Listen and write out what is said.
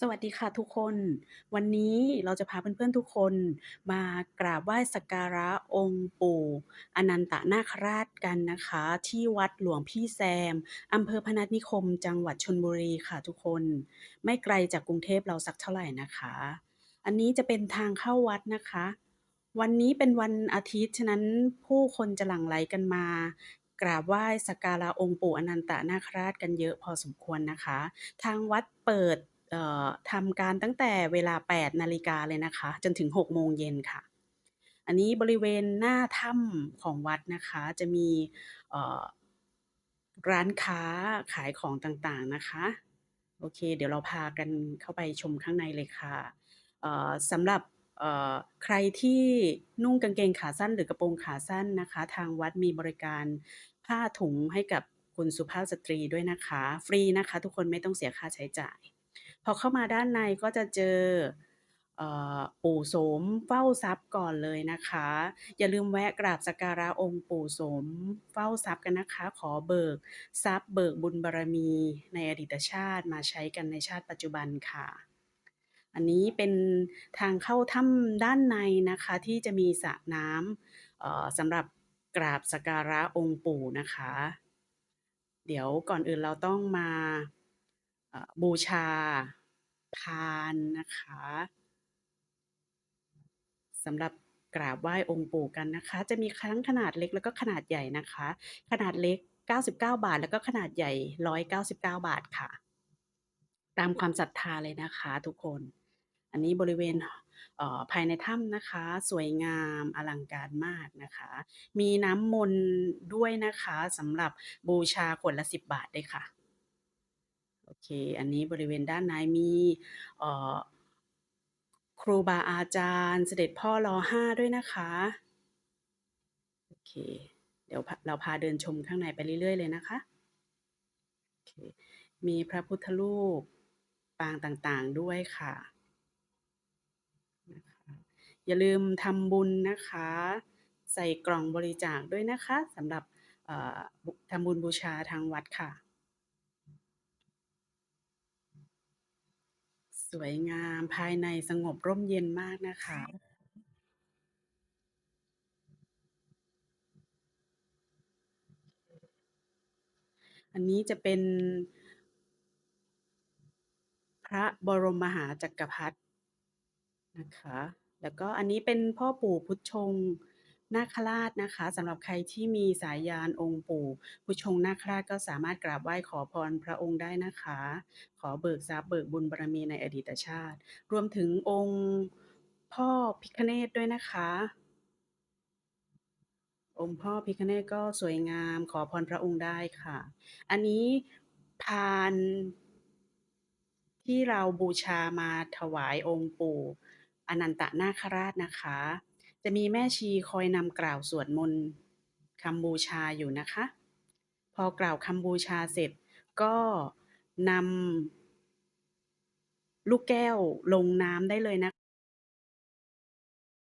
สวัสดีค่ะทุกคน วันนี้เราจะพาเพื่อนๆทุกคน มากราบไหว้สักการะองค์ปู่อนันตนาคราชกันนะคะ ที่วัดหลวงพี่แซมอำเภอพนัสนิคม จังหวัดชลบุรีค่ะทุกคน ไม่ไกลจากกรุงเทพเราสักเท่าไหร่นะคะ อันนี้จะเป็นทางเข้าวัดนะคะ วันนี้เป็นวันอาทิตย์ฉะนั้นผู้คนจะหลั่งไหลกันมา กราบไหว้สักการะองค์ปู่อนันตนาคราชกันเยอะพอสมควรนะคะ ทางวัดเปิด เอ่อทำการตั้งแต่เวลา 8 นาฬิกาเลยนะคะ จนถึง 6 โมงเย็นค่ะ อันนี้บริเวณหน้าถ้ำของวัดนะคะ จะมีร้านค้าขายของต่างๆนะคะ โอเค เดี๋ยวเราพากันเข้าไปชมข้างในเลยค่ะสำหรับใครที่นุ่งกางเกงขาสั้นหรือกระโปรงขาสั้นนะคะ ทางวัดมีบริการผ้าถุงให้กับคุณสุภาพสตรีด้วยนะคะ ฟรีนะคะ ทุกคนไม่ต้องเสียค่าใช้จ่าย พอเข้ามาด้านในก็จะเจอ เอ่อ ปู่โสมเฝ้าทรัพย์ก่อนเลยนะคะ อย่าลืมแวะกราบสักการะองค์ปู่โสมเฝ้าทรัพย์กันนะคะ ขอเบิกทรัพย์เบิกบุญบารมีในอดีตชาติมาใช้กันในชาติปัจจุบันค่ะ อันนี้เป็นทางเข้าถ้ำด้านในนะคะ ที่จะมีสระน้ำสำหรับกราบสักการะองค์ปู่นะคะ เดี๋ยวก่อนอื่นเราต้องมา บูชา พานนะคะสำหรับกราบไหว้องค์ปู่กันนะคะ จะมีทั้งขนาดเล็กแล้วก็ขนาดใหญ่นะคะ ขนาดเล็ก 99 บาท แล้วก็ขนาดใหญ่ 199 บาทค่ะ ตามความศรัทธาเลยนะคะทุกคน อันนี้บริเวณภายในถ้ำนะคะ สวยงามอลังการมากนะคะ มีน้ำมนต์ด้วยนะคะสำหรับบูชาขวดละ 10 บาทด้วยค่ะ เค อันนี้บริเวณด้านในมีครูบาอาจารย์ เสด็จพ่อร.5ด้วยนะคะ โอเค เดี๋ยวเราพาเดินชมข้างในไปเรื่อยๆเลยนะคะ โอเค มีพระพุทธรูปปางต่างๆด้วยค่ะะคะอย่าลืมทำบุญนะคะ ใส่กล่องบริจาคด้วยนะคะสำหรับทำบุญบูชาทางวัดค่ะ สวยงามภายในสงบร่มเย็นมากนะคะ อันนี้จะเป็น พระบรมมหาจักรพรรดินะคะ แล้วก็อันนี้เป็นพ่อปู่พุทธชง นาคราชนะคะสำหรับใครที่มีสายญาณองค์ปู่พุทธชงนาคราชก็สามารถกราบไหว้ขอพรพระองค์ได้นะคะ ขอเบิกทรัพย์เบิกบุญบารมีในอดีตชาติ รวมถึงองค์พ่อพิฆเนศด้วยนะคะ องค์พ่อพิฆเนศก็สวยงามขอพรพระองค์ได้ค่ะ อันนี้พานที่เราบูชามาถวายองค์ปู่อนันตนาคราชนะคะ จะมีแม่ชีคอยนำกล่าวสวดมนต์คำบูชาอยู่นะคะ พอกล่าวคำบูชาเสร็จก็นำลูกแก้วลงน้ำได้เลยนะ